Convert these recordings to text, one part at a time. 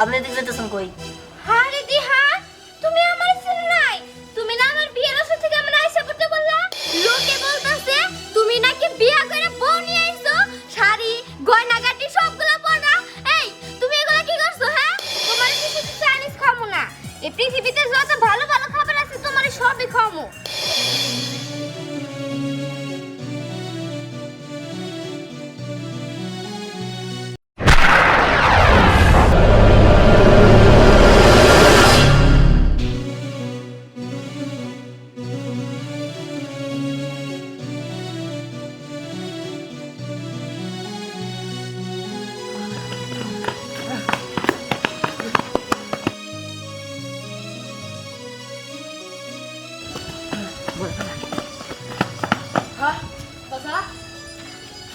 আপনি এদিকে যেতেছেন কই দিদি হ্যাঁ তুমি আমার চিন নাই। তুমি না আমার বিয়ের অসুস্থ থেকে আমার আইসা করতে বললা? লোকে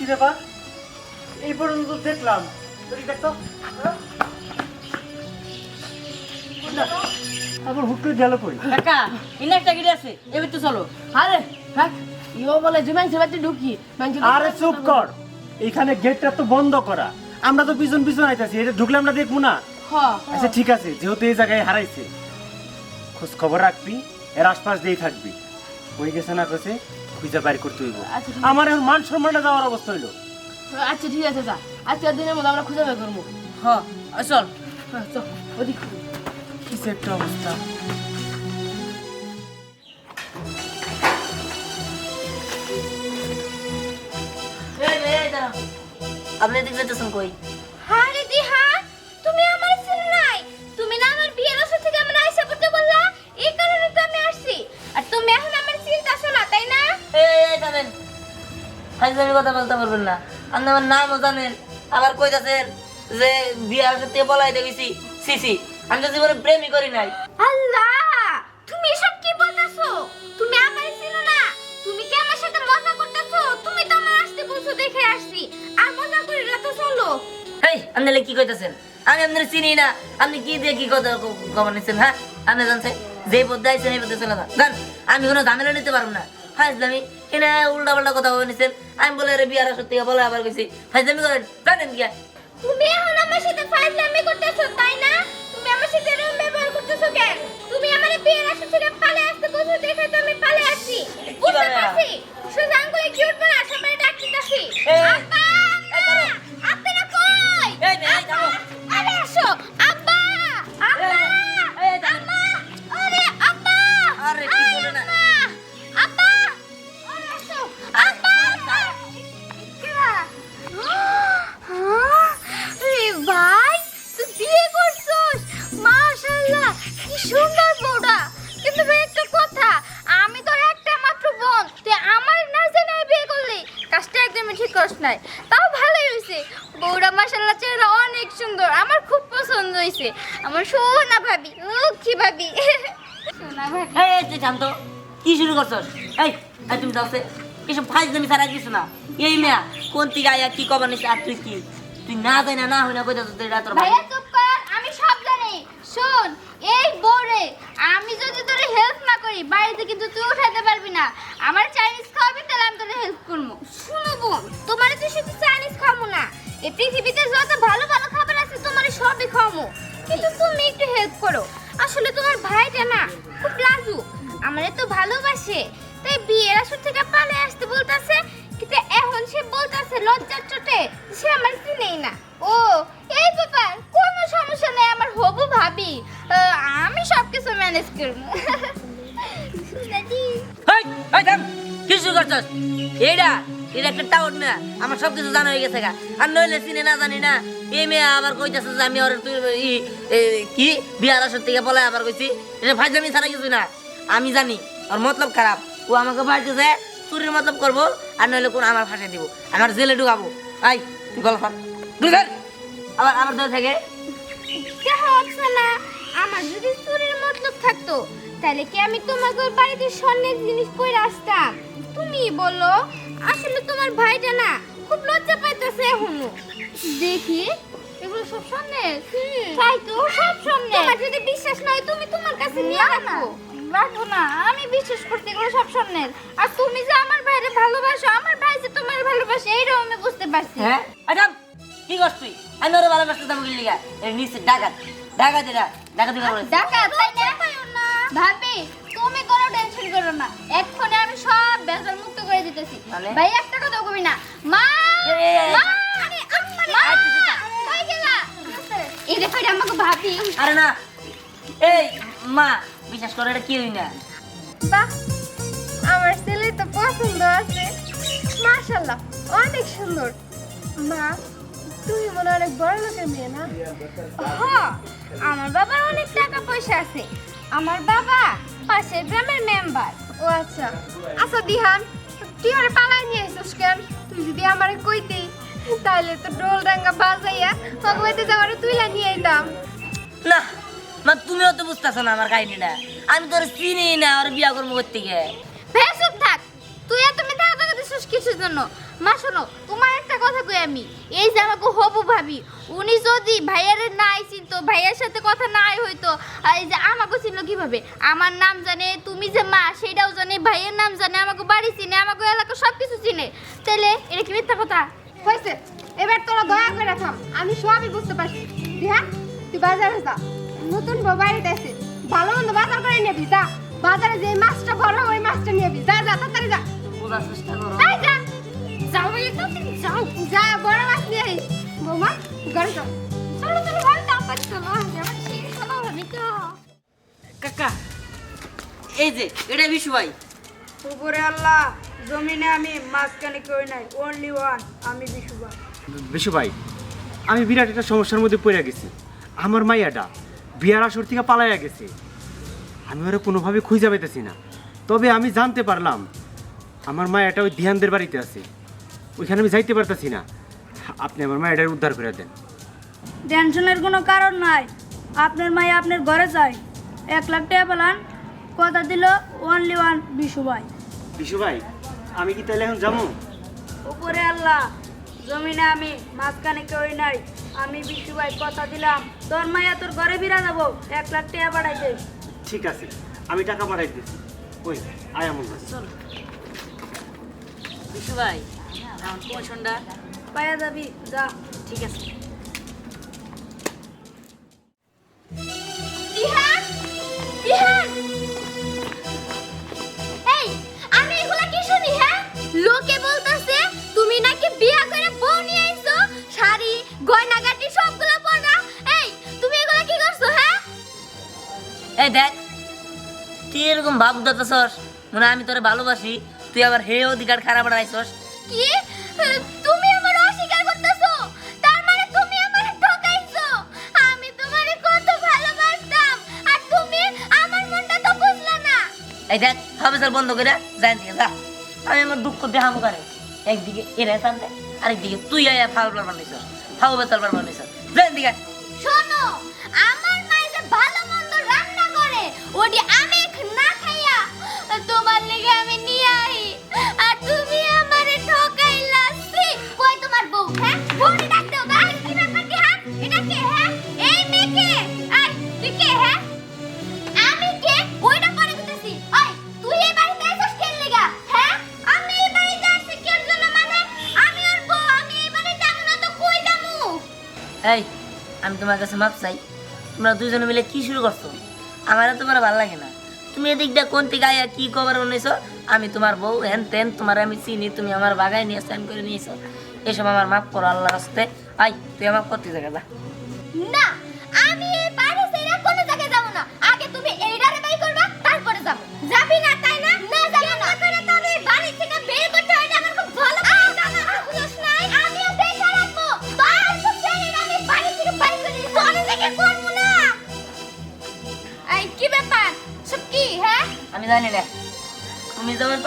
কি ব্যাপার? এই পর্যন্ত দেখলাম। দেখতো হ্যাঁ? আবার হুট করে গেল কই? কাকা ইনে একটা গিরি আছে। এবার তো চলো। আরে ইও বলে যে মাংস বাড়িতে ঢুকি মাংস আরে চুপ কর। এখানে গেটটা তো বন্ধ করা। আমরা তো পিছন পিছন আইতাছি। এটা ঢুকলে আমরা দেখব না। আচ্ছা ঠিক আছে। যেহেতু এই জায়গায় হারাইছে। খোঁজ খবর রাখবি। এর আশপাশ দিয়ে থাকবি। কই গেছে না গেছে খুঁজে বাইর করতে হইব। আচ্ছা, আমার এখন মান সম্মানটা যাওয়ার অবস্থা হইল। আচ্ছা ঠিক আছে যা। আজকের দিনের মধ্যে আমরা খুঁজে বের করব। হ আ, চল। হ্যাঁ, চল ওদিক। কিসে একটা অবস্থা। আপনি যেতেছেন কই? ফাইজলামি কথা বলতে পারবেন না। আপনি আমার নামও জানেন। আবার কইতাছেন যে বিয়ার সাথে বলাইতে গেছি। সিসি আমি তো জীবনে প্রেমই করি নাই। আল্লাহ! তুমি এসব কি বলতাছো? তুমি চিনো না? তুমি কি আমার সাথে মজা করতেছো? তুমি তো আমার আসতে বলছো দেখে আসছি। আর মজা করি না তো চলো। এই আপনি কি কইতাছেন? আমি আপনার চিনি না। আপনি কি দিয়ে কি কথা খবর নিচ্ছেন হ্যাঁ? আপনি জানছেন? যে পথে আইছেন এই চলে যান। আমি কোনো ঝামেলা নিতে পারব না। ফাইজলামি এনে উল্টা পাল্টা কথা বলে নিছেন? আমি বলে রে বিয়ার সত্যি বলে আবার গেছি ফাইজলামি করেন জানেন কি তুমি এখন আমার সাথে ফাইজলামি করতেছো, তাই না? তুমি আমার সাথে এরকম ব্যবহার করতেছো কেন? তুমি আমার বিয়ের আসর থেকে করছস? এই এই তুমি দাও এসব ফাইজলামি ছাড়া কিছু না। এই মেয়া, কোন থেকে আয়া কি কবার নিছে আর তুই কি? তুই না যাই না হই না কইতাছ তুই রাত ভাইয়া, চুপ কর, আমি সব জানি। শোন, এই বোরে আমি যদি তোরে হেল্প না করি, বাড়িতে কিন্তু তুই উঠাতে পারবি না। আমার চাইনিজ খাওয়াবি, তাহলে আমি তোরে হেল্প করব শুনো বোন, তোমার তো শুধু চাইনিজ খাব না। এই পৃথিবীতে যত ভালো ভালো খাবার আছে, তোমার সবই খাব কিন্তু তুমি একটু হেল্প করো। আসলে তোমার ভাইটা না, খুব লাজুক। আমারে তো ভালোবাসে। তাই বিয়ের আসর থেকে পালে আসতে বলতাছে, কিন্তু এখন সে বলতাছে লজ্জার চোটে সে আমার চিনেই না। ও, এই ব্যাপার, কোনো সমস্যা নেই আমার হবু ভাবি। আমি সব কিছু ম্যানেজ করব। দাদি এই এই থাম, কি শুরু করছস? এইডা এটা একটা টাউন না, আমার সব কিছু জানা হয়ে গেছে গা। আর নইলে চিনে না জানি না, এই মেয়ে আবার কইতাছে যে আমি ওর তুই কি? বিয়ার আসর থেকে বলে আবার কইছি। এটা ফাইজলামি ছাড়া কিছু না। আমি জানি ওর মতলব খারাপ। ও আমাকে বাড়িতেছে চুরির মতলব করব আর নইলে কোন আমার ফাঁসে দিব। আমার জেলে ঢুকাবো। আই তুই গল্প বুঝলেন আবার আমার দল থেকে। দেখা হচ্ছে না আমার যদি চুরির মতলব থাকতো তাহলে কি আমি তোমাকে ওর বাড়িতে স্বর্ণের জিনিস পরে আসতাম? তুমি বলো। আসলে তোমার ভাইটা না খুব লজ্জা পাইতেছে এখনও। দেখি। এগুলো সব স্বর্ণের? তাই তো। সব স্বর্ণের। তোমার যদি বিশ্বাস নয় তুমি তোমার কাছে নিয়ে রাখো রাখো না। আমি বিশ্বাস করতে এগুলো সব স্বর্ণের। আর তুমি যে আমার ভাইরে ভালোবাসো আমার ভাই যে তোমার ভালোবাসে এইটাও আমি বুঝতে পারছি। হ্যাঁ? আচ্ছা কি করছ তুই আমি ওরা ভালোবাসতে দাম গেলি নিচে ডাকাত। ডাকাত এরা ডাকাতি ডাকাত? তাই না। ভাবি তুমি কোনো টেনশন করো না। এক্ষুনি আমি সব বেজাল মুক্ত করে দিতেছি। ভাই একটা কথা কবি না। মা। মা! আরে আম্মা! কই গেলা? এই দেখো আমাকে ভাবি। আরে না। এই মা বিশ্বাস করে এটা কি হই না। বাহ আমার ছেলে তো পছন্দ আছে। মাশাআল্লাহ অনেক সুন্দর। মা তুমি মনে অনেক বড় লোকের মেয়ে না? হ্যাঁ আমার বাবার অনেক টাকা পয়সা আছে। আমার বাবা পাশের গ্রামের মেম্বার ও আচ্ছা। আচ্ছা দিহান তুই আর পালাই নিয়ে এসেছিস কেন? তুই যদি আমার কইতি তাহলে তো ডোল ডাঙ্গা বাজাইয়া ভগবতী যাওয়ারে তুইলা নিয়ে আইতাম। না মা তুমিও তো বুঝতেছো না আমার কাহিনীটা। আমি তোর চিনি না আর বিয়া করব করতে গিয়ে ভেসুপ থাক। তুই এত মিথ্যা কথা দিছিস কিসের জন্য? মা শোনো তোমার একটা কথা কই আমি। এই যে আমাকে হবু ভাবি উনি যদি ভাইয়ারে নাই চিনতো ভাইয়ার সাথে কথা নাই হইতো আর এই যে আমাকে চিনলো কীভাবে? আমার নাম জানে তুমি যে মা সেটাও জানে ভাইয়ের নাম জানে আমাকে বাড়ি চিনে আমাকে এলাকা সব কিছু চিনে। তাহলে এটা কি মিথ্যা কথা? হয়েছে এবার তোরা দয়া করে থাম আমি সবই বুঝতে পারছি। দিহা তুই বাজারে যা। নতুন বউ বাড়িতে আছে ভালো মন্দ বাজার করে নিবি যা। বাজারে যে মাছটা বড় ওই মাছটা নিবি। যা যা তাড়াতাড়ি যা। বোঝার চেষ্টা করো। যা। যাও বলি তো যাও। যা বড় মাছ নিয়ে আইস বৌমা ঘরে যাও চলো চলো ঘরে তাড়াতাড়ি চলো আমার কাকা এই যে এটা বিশু ভাই উপরে আল্লাহ জমিনে আমি মাঝখানে কেউ নাই। অনলি ওয়ান আমি বিশুবা বিশু ভাই আমি বিরাট একটা সমস্যার মধ্যে পড়ে গেছি। আমার মাইয়াটা বিয়ার আসর থেকে পালাইয়া গেছে। আমি ওরা কোনোভাবে খুঁজে পেতেছি না। তবে আমি জানতে পারলাম আমার মা মায়াটা ওই ধ্যানদের বাড়িতে আছে। ওইখানে আমি যাইতে পারতেছি না। আপনি আমার মায়াটার উদ্ধার করে দেন। টেনশনের কোনো কারণ নাই। আপনার মাই আপনার ঘরে যায়। এক লাখ টাকা পেলান। কথা দিল অনলি ওয়ান বিশু ভাই। বিশু ভাই আমি কি তাহলে এখন যাব? উপরে আল্লাহ জমিনে আমি মাঝখানে কেউ নাই। আমি বিশু ভাই কথা দিলাম। তোর মায়া তোর ঘরে বিরা যাব। এক লাখ টাকা পাঠাইছে ঠিক আছে আমি টাকা পাঠাই দিচ্ছি ওই আয় আমার চল। বিশু ভাই আমার পছন্দটা পায়া যাবি যা। ঠিক আছে। এই দেখ তুই এরকম ভাব দাতাছস মনে আমি তোরে ভালোবাসি। তুই আবার হে অধিকার খারাপ রাখছস কি? তুমি আমার অস্বীকার করতেছো? তার মানে তুমি আমারে ঠকাইছো? আমি তোমারে কত ভালোবাসতাম আর তুমি আমার মনটা তো বুঝলা না। এই দেখ হবে স্যার বন্ধ করে যাই দিকে যা। আমি আমার দুঃখ দেখামো করে। একদিকে এরা টানতে আরেকদিকে তুই আয়া ফাউল বানাইছস ফাউ বেতাল বানাইছস। যাই দিকে। শোনো আমার ওটি আমি না খাইয়া তোমার লেগে আমি নিয়ে আই। আর তুমি কই তোমার বউ হ্যাঁ? গাই কি ব্যাপার, কি হ্যাঁ? এটা কে হ্যাঁ? এই আই তুই কে হ্যাঁ? আমি কে? ওইটা পরে ওই তুই এই বাড়িতে লাগা হ্যাঁ? আমি এই বাড়িতে আসছি কেন জন্য মানে? আমি ওর বউ, আমি এই না তো কই যাব? এই, আমি তোমার কাছে মাপ চাই। তোমরা দুজনে মিলে কি শুরু করছ? আমার তো বড় ভালো লাগে না। তুমি এদিকটা কোন থেকে আয়া কি খবর বানাইছো আমি তোমার বউ হ্যান তেন, তোমার আমি চিনি, তুমি আমার বাগায় নিয়ে স্নান করে নিয়েছো। এসব আমার মাফ করো আল্লাহ রাস্তে আই তুই আমার করতে জায়গা না!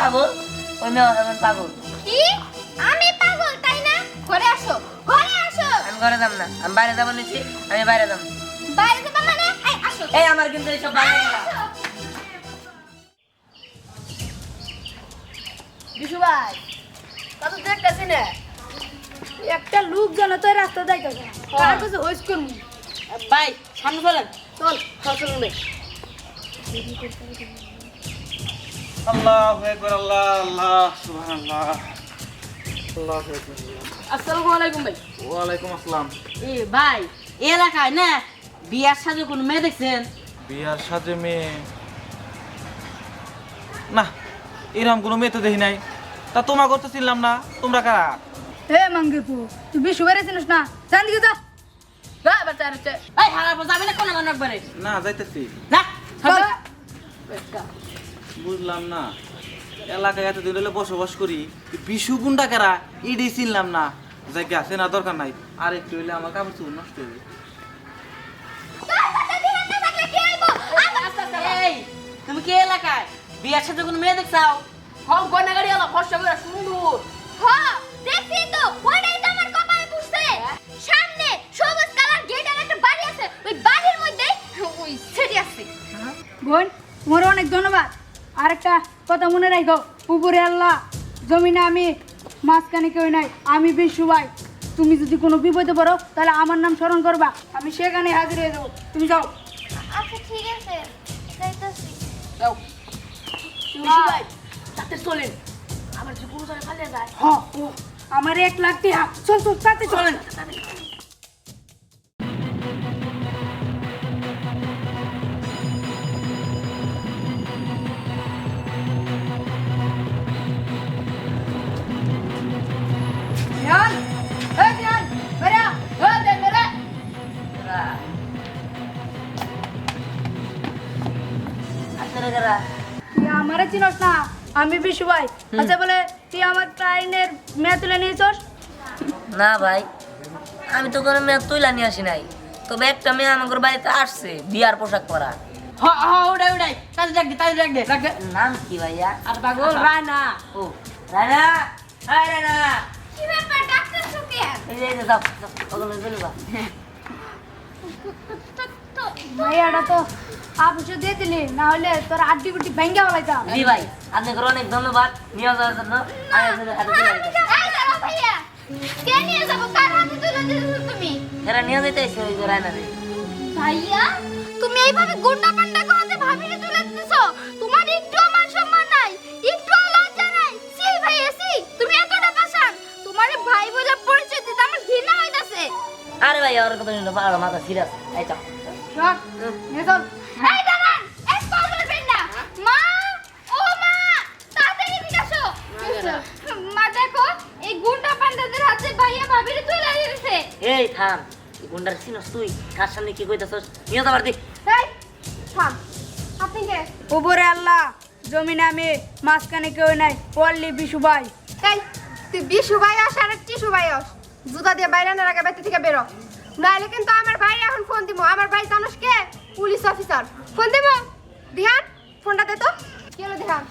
পাগল? ওই মেয়ে যেমন পাগল। কি? আমি পাগল তাই না? ঘরে আসো ঘরে আসো। আমি ঘরে যাব না আমি বাইরে যাব নিচ্ছি আমি বাইরে যাব বাইরে যাবা মানে? এই আসো। এই আমার কিন্তু এইসব ভালো লাগে বিশু ভাই কত দেখতেছি না? একটা লোক যেন তো রাস্তা যাইতেছে কার কাছে হইস করবি? ভাই সামনে চলেন। চল ফসল নে আল্লাহ একবার আল্লাহ আল্লাহ সুবহানাল্লাহ। আসসালামু আলাইকুম ভাই। ওয়ালাইকুম আসসালাম। এ ভাই এলাকায় না বিয়ার সাথে কোনো মেয়ে দেখছেন? বিয়ার সাথে মেয়ে? না এরকম কোনো মেয়ে তো দেখি নাই। তা তোমার করতে চিনলাম না তোমরা কারা? হে মাঙ্গিপু তুই বিশু বেড়েছিস না। জান দিকে যা। যা বাচ্চা হচ্ছে এই হারার পর যাবে না কোনো মানুষ একবারে না যাইতেছি। না। বুঝলাম না। এলাকায় এত দিন হলে বসবাস করি বিশু গুন্ডা কারা? ইডি চিনলাম না। জায়গা আছে না দরকার নাই। আর একটু হইলে আমার কাপড় চুপড় নষ্ট হবে তুমি কি এলাকায়? বিয়ার সাথে কোনো মেয়ে দেখছাও? হম গয়না গাড়ি আলা ফর্সা করে সুন্দর। হ্যাঁ দেখছি তো ওইটাই তো আমার কপালে পুষছে। সামনে সবুজ কালার গেটের একটা বাড়ি আছে ওই বাড়ির মধ্যে ওই সেটি আছে বোন তোমার অনেক ধন্যবাদ। আর একটা কথা মনে রাখো উপরে আল্লাহ জমিনে আমি মাঝখানে কেউ নাই আমি বিশু ভাই। তুমি যদি কোনো বিপদে পড়ো তাহলে আমার নাম স্মরণ করবা আমি সেখানে হাজির হয়ে দেবো তুমি যাও। আচ্ছা ঠিক আছে। যাও। ভাই তাতে চলেন। আমার যে কোনো যায়। হ আমার এক লাখ টাকা চল চল তাতে চলেন। আমারে চিনস না আমি বিশু ভাই। আচ্ছা বলে তুই আমার ট্রাইনের মেয়ে তুলে নিয়েছস? না ভাই আমি তো কোনো মেয়ে তুইলা নিয়ে আসি নাই। তবে একটা মেয়ে আমাদের বাড়িতে আসছে বিয়ার পোশাক পরা। তাই দে তাই দে। দে নাম কি ভাইয়া? আর পাগল রানা ও রানা হাই রানা কি ব্যাপার ডাক্তার সুকে এই যে এই যে যাও যাও, ওগুলো চলে যা ভাইয়াটা তো আপুসে দিয়ে দিলি না হলে তোর আড্ডি গুটি ভেঙ্গে হলাইতাম জি ভাই আপনাকে অনেক ধন্যবাদ। নিয়ে যাওয়ার জন্য। কে নিয়ে যাব? কার হাতে তুলে দিয়েছ তুমি? এরা নিয়ে যেতে এসে ওই যে ভাইয়া তুমি এইভাবে গুন্ডা পান্ডা কথা ভাবিয়ে তুলে দিছো তোমার একটু মান সম্মান নাই একটু লজ্জা নাই। সি ভাইয়া সি তুমি এতটা পাশান। তোমার ভাই বলে পরিচয় দিতে আমার ঘৃণা হইতাছে। আরে ভাই ওর কথা মাথা সিরিয়াস এই চল। চল। এই দাঁড়ান এক পা বলবেন না মা ও মা তাড়াতাড়ি এদিকে আসো। মা দেখো এই গুন্ডা পান্ডাদের হাতে ভাইয়া ভাবিরে তুলে দিয়েছে এই থাম। গুন্ডার চিনস তুই কার সামনে কি কইতাছস? নিয়ে যাবার দি। এই থাম। আপনি কে? উপরে আল্লাহ জমিনে আমি মাঝখানে কেউ নাই। পল্লী বিশু ভাই। এই তুই বিশু ভাই আস আর ভাই আস। জুতা দিয়ে বাইরে আগে বাড়ি থেকে বেরো। নাহলে কিন্তু আমার ভাই এখন ফোন দিব আমার ভাই জানোস কে? Police officer. ফোন দিব? দিহান ফোনটা দে তো। কি হলো দিহান?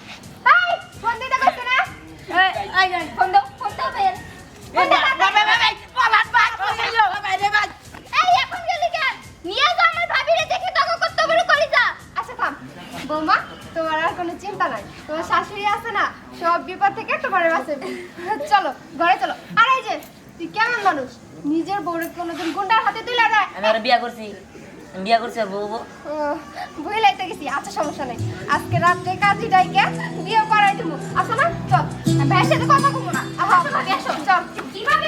ফোন দিতে কইছে না। এই এই এই, ফোন দাও ফোন দাও বের ফোন দাও তাড়াতাড়ি। এই এখন গেলি কেন নিয়ে যা আমার ভাবিরে দেখে তখন কত বড় করি যা আচ্ছা থাম। বৌমা তোমার আর কোনো চিন্তা নাই। তোমার শাশুড়ি আছে না সব বিপদ থেকে তোমার বাঁচাবে চলো ঘরে চলো। আর এই যে তুই কেমন মানুষ? নিজের বউরে কোনোদিন গুন্ডার হাতে তুলে দেয়। আমি আর বিয়া করছি। বিয়া করছে আর বউ বই লাইতে গেছি। আচ্ছা সমস্যা নেই। আজকে রাত্রে কাজই ডাইকে বিয়ে করাই দেবো। আসো না আচ্ছা, চল। ভাইয়ের সাথে কথা কমো না। আসো না আসো, চল। কীভাবে